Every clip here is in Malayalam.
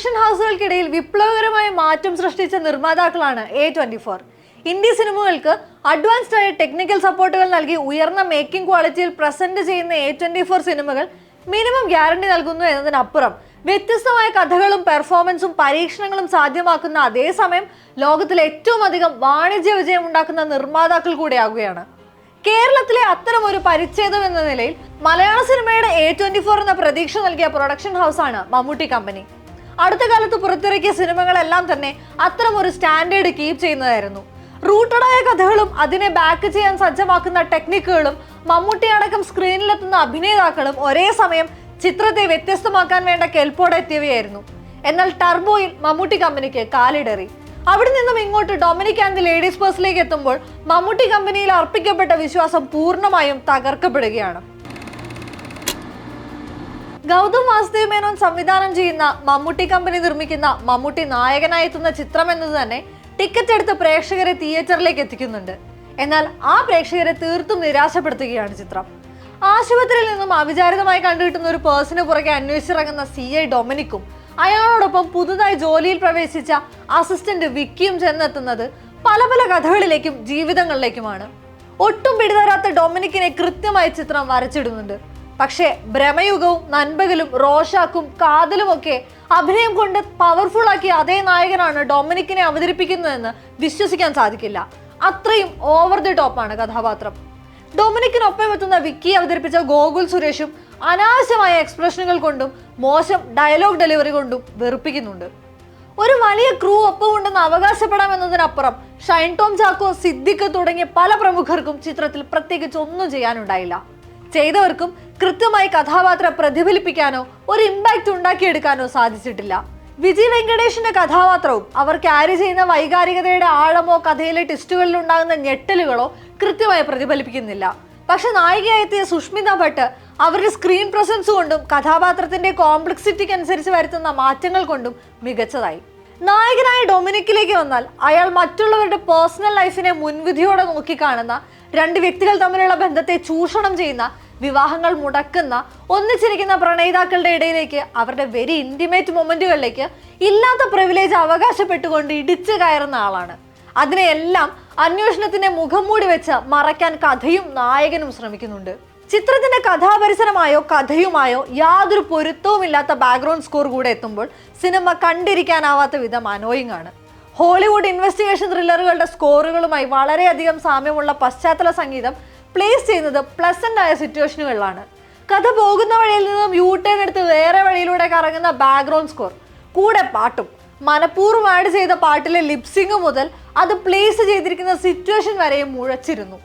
പ്രൊഡക്ഷൻ ഹൗസുകൾക്കിടയിൽ വിപ്ലവകരമായ മാറ്റം സൃഷ്ടിച്ച നിർമ്മാതാക്കളാണ് എ ട്വന്റി ഫോർ ഇന്ത്യ സിനിമകൾക്ക് അഡ്വാൻസ്ഡ് ആയ ടെക്നിക്കൽ സപ്പോർട്ടുകൾ നൽകി ഉയർന്ന മേക്കിംഗ് ക്വാളിറ്റിയിൽ പ്രസന്റ് ചെയ്യുന്ന എ ട്വന്റി ഫോർ സിനിമകൾ മിനിമം ഗ്യാരണ്ടി നൽകുന്നു എന്നതിനപ്പുറം വ്യത്യസ്തമായ കഥകളും പെർഫോമൻസും പരീക്ഷണങ്ങളും സാധ്യമാക്കുന്ന അതേസമയം ലോകത്തിലെ ഏറ്റവും അധികം വാണിജ്യ വിജയം ഉണ്ടാക്കുന്ന നിർമ്മാതാക്കൾ കൂടിയാകുകയാണ് കേരളത്തിലെ അത്തരം ഒരു പരിച്ഛേദം എന്ന നിലയിൽ മലയാള സിനിമയുടെ എ ട്വന്റി ഫോർ എന്ന പ്രതീക്ഷ നൽകിയ പ്രൊഡക്ഷൻ ഹൗസാണ് മമ്മൂട്ടി കമ്പനി അടുത്ത കാലത്ത് പുറത്തിറക്കിയ സിനിമകളെല്ലാം തന്നെ അത്തരം ഒരു സ്റ്റാൻഡേർഡ് കീപ്പ് ചെയ്യുന്നതായിരുന്നു. റൂട്ടഡായ കഥകളും അതിനെ ബാക്ക് ചെയ്യാൻ സജ്ജമാക്കുന്ന ടെക്നിക്കുകളും മമ്മൂട്ടി അടക്കം സ്ക്രീനിലെത്തുന്ന അഭിനേതാക്കളും ഒരേ സമയം ചിത്രത്തെ വ്യത്യസ്തമാക്കാൻ വേണ്ട കെൽപ്പോടെ എത്തിയവയായിരുന്നു. എന്നാൽ ടർബോയിൽ മമ്മൂട്ടി കമ്പനിക്ക് കാലിടറി. അവിടെ നിന്നും ഇങ്ങോട്ട് ഡൊമിനിക് ആൻഡ് ദി ലേഡീസ് പേഴ്സിലേക്ക് എത്തുമ്പോൾ മമ്മൂട്ടി കമ്പനിയിൽ അർപ്പിക്കപ്പെട്ട വിശ്വാസം പൂർണമായും തകർക്കപ്പെടുകയാണ്. ഗൗതം വാസുദേവ് മേനോൻ സംവിധാനം ചെയ്യുന്ന മമ്മൂട്ടി കമ്പനി നിർമ്മിക്കുന്ന മമ്മൂട്ടി നായകനായി എത്തുന്ന ചിത്രം എന്നത് തന്നെ ടിക്കറ്റ് എടുത്ത പ്രേക്ഷകരെ തിയേറ്ററിലേക്ക് എത്തിക്കുന്നുണ്ട്. എന്നാൽ ആ പ്രേക്ഷകരെ തീർത്തും നിരാശപ്പെടുത്തുകയാണ് ചിത്രം. ആശുപത്രിയിൽ നിന്നും അവിചാരിതമായി കണ്ടുകിട്ടുന്ന ഒരു പേഴ്സിന് പുറകെ അന്വേഷിച്ചിറങ്ങുന്ന സി ഐ ഡൊമിനിക്കും അയാളോടൊപ്പം പുതുതായി ജോലിയിൽ പ്രവേശിച്ച അസിസ്റ്റന്റ് വിക്കിയും ചെന്നെത്തുന്നത് പല പല കഥകളിലേക്കും ജീവിതങ്ങളിലേക്കുമാണ്. ഒട്ടും പിടിതരാത്ത ഡൊമിനിക്കിനെ കൃത്യമായി ചിത്രം വരച്ചിടുന്നുണ്ട്. പക്ഷേ ഭ്രമയുഗവും നൻപകലും റോഷാക്കും കാതലുമൊക്കെ അഭിനയം കൊണ്ട് പവർഫുൾ ആക്കിയ അതേ നായകനാണ് ഡൊമിനിക്കിനെ അവതരിപ്പിക്കുന്നതെന്ന് വിശ്വസിക്കാൻ സാധിക്കില്ല. അത്രയും ഓവർ ദി ടോപ്പാണ് കഥാപാത്രം. ഡൊമിനിക്കിനൊപ്പം എത്തുന്ന വിക്കി അവതരിപ്പിച്ച ഗോകുൽ സുരേഷും അനാവശ്യമായ എക്സ്പ്രഷനുകൾ കൊണ്ടും മോശം ഡയലോഗ് ഡെലിവറി കൊണ്ടും വെറുപ്പിക്കുന്നുണ്ട്. ഒരു വലിയ ക്രൂ ഒപ്പമുണ്ടെന്ന് അവകാശപ്പെടാമെന്നതിനപ്പുറം ഷൈൻ ടോം ചാക്കോ സിദ്ദിഖ് തുടങ്ങിയ പല പ്രമുഖർക്കും ചിത്രത്തിൽ പ്രത്യേകിച്ച് ഒന്നും ചെയ്യാനുണ്ടായില്ല. ചെയ്തവർക്കും കൃത്യമായി കഥാപാത്രം പ്രതിഫലിപ്പിക്കാനോ ഒരു ഇമ്പാക്റ്റ് ഉണ്ടാക്കിയെടുക്കാനോ സാധിച്ചിട്ടില്ല. വിജയ് വെങ്കടേഷിന്റെ കഥാപാത്രവും അവർ ക്യാരി ചെയ്യുന്ന വൈകാരികതയുടെ ആഴമോ കഥയിലെ ട്വിസ്റ്റുകളിൽ ഉണ്ടാകുന്ന ഞെട്ടലുകളോ കൃത്യമായി പ്രതിഫലിപ്പിക്കുന്നില്ല. പക്ഷെ നായികയായി എത്തിയ സുഷ്മിത ഭട്ട് അവരുടെ സ്ക്രീൻ പ്രസൻസ് കൊണ്ടും കഥാപാത്രത്തിന്റെ കോംപ്ലക്സിറ്റിക്ക് അനുസരിച്ച് വരുത്തുന്ന മാറ്റങ്ങൾ കൊണ്ടും മികച്ചതായി. നായകനായ ഡൊമിനിക്കിലേക്ക് വന്നാൽ അയാൾ മറ്റുള്ളവരുടെ പേഴ്സണൽ ലൈഫിനെ മുൻവിധിയോടെ നോക്കിക്കാണുന്ന രണ്ട് വ്യക്തികൾ തമ്മിലുള്ള ബന്ധത്തെ ചൂഷണം ചെയ്യുന്ന വിവാഹങ്ങൾ മുടക്കുന്ന ഒന്നിച്ചിരിക്കുന്ന പ്രണയിതാക്കളുടെ ഇടയിലേക്ക് അവരുടെ വെരി ഇന്റിമേറ്റ് മൊമെന്റുകളിലേക്ക് ഇല്ലാത്ത പ്രിവിലേജ് അവകാശപ്പെട്ടുകൊണ്ട് ഇടിച്ചു കയറുന്ന ആളാണ്. അതിനെയെല്ലാം അന്വേഷണത്തിന്റെ മുഖം മൂടി വെച്ച് മറയ്ക്കാൻ കഥയും നായകനും ശ്രമിക്കുന്നുണ്ട്. ചിത്രത്തിന്റെ കഥാപരിസരമായോ കഥയുമായോ യാതൊരു പൊരുത്തവുമില്ലാത്ത ബാക്ക്ഗ്രൗണ്ട് സ്കോർ കൂടെ എത്തുമ്പോൾ സിനിമ കണ്ടിരിക്കാനാവാത്ത വിധം അനോയിങ് ആണ്. ഹോളിവുഡ് ഇൻവെസ്റ്റിഗേഷൻ ത്രില്ലറുകളുടെ സ്കോറുകളുമായി വളരെയധികം സാമ്യമുള്ള പശ്ചാത്തല സംഗീതം പ്ലേസ് ചെയ്യുന്നത് പ്ലസന്റ് ആയ സിറ്റുവേഷനുകളിലാണ് കഥ പോകുന്ന വഴിയിൽ നിന്നും യൂ ടേൺ എടുത്ത് വേറെ വഴിയിലൂടെ കറങ്ങുന്ന ബാക്ക്ഗ്രൗണ്ട് സ്കോർ കൂടെ പാട്ടും. മനഃപൂർവം ആഡ് ചെയ്ത പാട്ടിലെ ലിപ്സിംഗ് മുതൽ അത് പ്ലേസ് ചെയ്തിരിക്കുന്ന സിറ്റുവേഷൻ വരെയും മുഴച്ചിരുന്നു.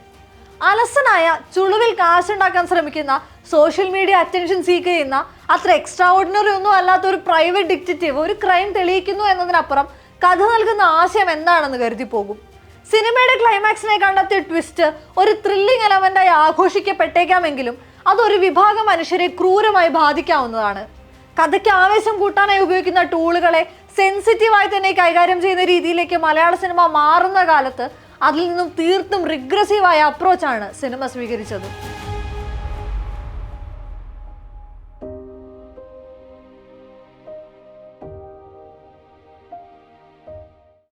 അലസനായ ചുളുവിൽ കാശുണ്ടാക്കാൻ ശ്രമിക്കുന്ന സോഷ്യൽ മീഡിയ അറ്റൻഷൻ സീക്ക് ചെയ്യുന്ന അത്ര എക്സ്ട്രാ ഓർഡിനറി ഒന്നും അല്ലാത്ത ഒരു പ്രൈവറ്റ് ഡിക്റ്റേറ്റീവ് ഒരു ക്രൈം തെളിയിക്കുന്നു എന്നതിനപ്പുറം കഥ നൽകുന്ന ആശയം എന്താണെന്ന് കരുതി പോകും. സിനിമയുടെ ക്ലൈമാക്സിനെ കണ്ടെത്തിയ ട്വിസ്റ്റ് ഒരു ത്രില്ലിംഗ് എലമെന്റായി ആഘോഷിക്കപ്പെട്ടേക്കാമെങ്കിലും അതൊരു വിഭാഗം മനുഷ്യരെ ക്രൂരമായി ബാധിക്കാവുന്നതാണ്. കഥയ്ക്ക് ആവേശം കൂട്ടാനായി ഉപയോഗിക്കുന്ന ടൂളുകളെ സെൻസിറ്റീവായി തന്നെ കൈകാര്യം ചെയ്യുന്ന രീതിയിലേക്ക് മലയാള സിനിമ മാറുന്ന കാലത്ത് അതിൽ നിന്നും തീർത്തും റിഗ്രസീവായ അപ്രോച്ചാണ് സിനിമ സ്വീകരിച്ചത്.